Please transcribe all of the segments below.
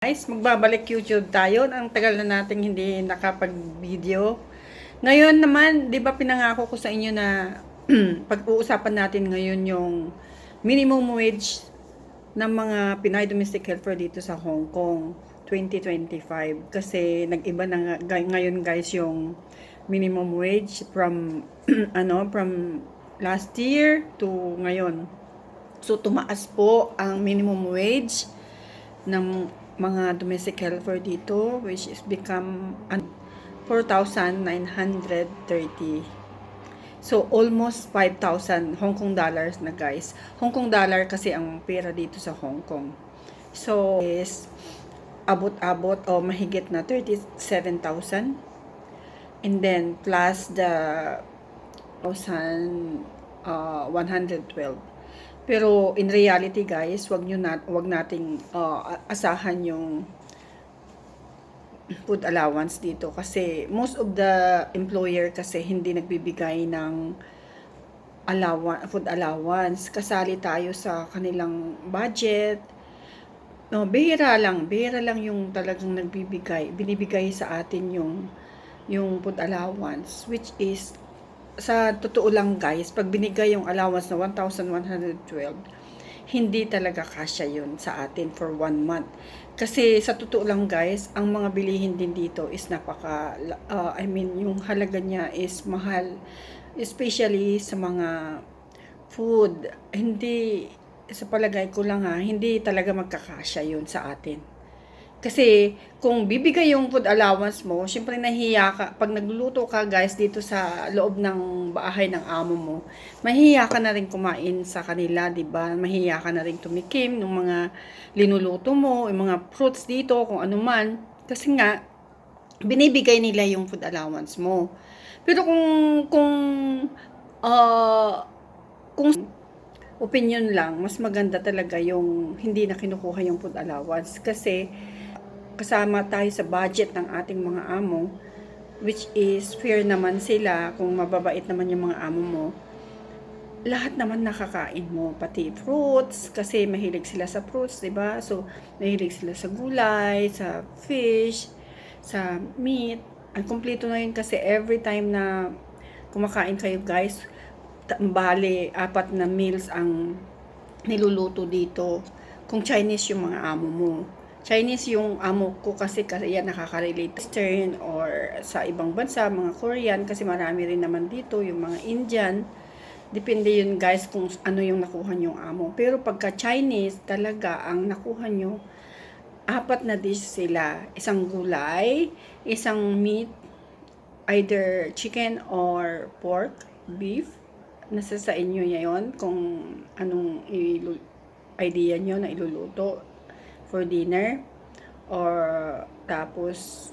Guys, magbabalik YouTube tayo. Ang tagal na nating hindi nakapag-video. Ngayon naman, di ba pinangako ko sa inyo na pag-uusapan natin ngayon yung minimum wage ng mga Pinay domestic helper dito sa Hong Kong 2025. Kasi nag-iba na nga, gay- ngayon guys yung minimum wage from ano from last year to ngayon. So tumaas po ang minimum wage ng mga domestic helper dito which is become an- 4,930 so almost 5,000 Hong Kong dollars na guys. Hong Kong dollar kasi ang pera dito sa Hong Kong. So is abot-abot o mahigit na 37,000 and then plus the 1,112 pero in reality guys, wag niyo nat wag nating uh, asahan yung food allowance dito kasi most of the employer kasi hindi nagbibigay ng allowance, food allowance. Kasali tayo sa kanilang budget. No, bihira lang, bihira lang yung talagang nagbibigay, binibigay sa atin yung yung food allowance which is sa totoo lang guys, pag binigay yung allowance na 1,112, hindi talaga kasya yun sa atin for one month. Kasi sa totoo lang guys, ang mga bilihin din dito is napaka, uh, I mean, yung halaga niya is mahal. Especially sa mga food. Hindi, sa palagay ko lang ha, hindi talaga magkakasya yun sa atin. Kasi kung bibigay yung food allowance mo, syempre nahiya ka. Pag nagluluto ka guys dito sa loob ng bahay ng amo mo, mahiya ka na rin kumain sa kanila, 'di ba? Mahiya ka na rin tumikim ng mga linuluto mo, yung mga fruits dito, kung ano man. Kasi nga binibigay nila yung food allowance mo. Pero kung kung uh, kung opinion lang, mas maganda talaga yung hindi na kinukuha yung food allowance kasi kasama tayo sa budget ng ating mga amo which is fair naman sila kung mababait naman yung mga amo mo. Lahat naman nakakain mo pati fruits kasi mahilig sila sa fruits 'di ba? So mahilig sila sa gulay sa fish sa meat. Ang kumpleto na yun kasi every time na kumakain kayo guys bali apat na meals ang niluluto dito kung Chinese yung mga amo mo Chinese yung amo ko kasi kasi yan nakaka-relate Eastern or sa ibang bansa, mga Korean kasi marami rin naman dito yung mga Indian. Depende yun guys kung ano yung nakuha yung amo. Pero pagka Chinese talaga ang nakuha nyo, apat na dish sila. Isang gulay, isang meat, either chicken or pork, beef. Nasa sa inyo yon kung anong idea nyo na iluluto for dinner or tapos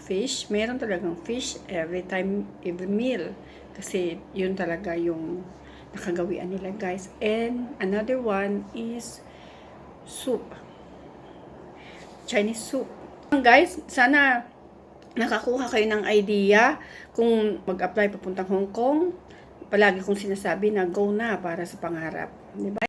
fish. Meron talagang fish every time every meal. Kasi yun talaga yung nakagawian nila guys. And another one is soup. Chinese soup. Guys sana nakakuha kayo ng idea kung mag-apply papuntang Hong Kong. Palagi kong sinasabi na go na para sa pangarap di ba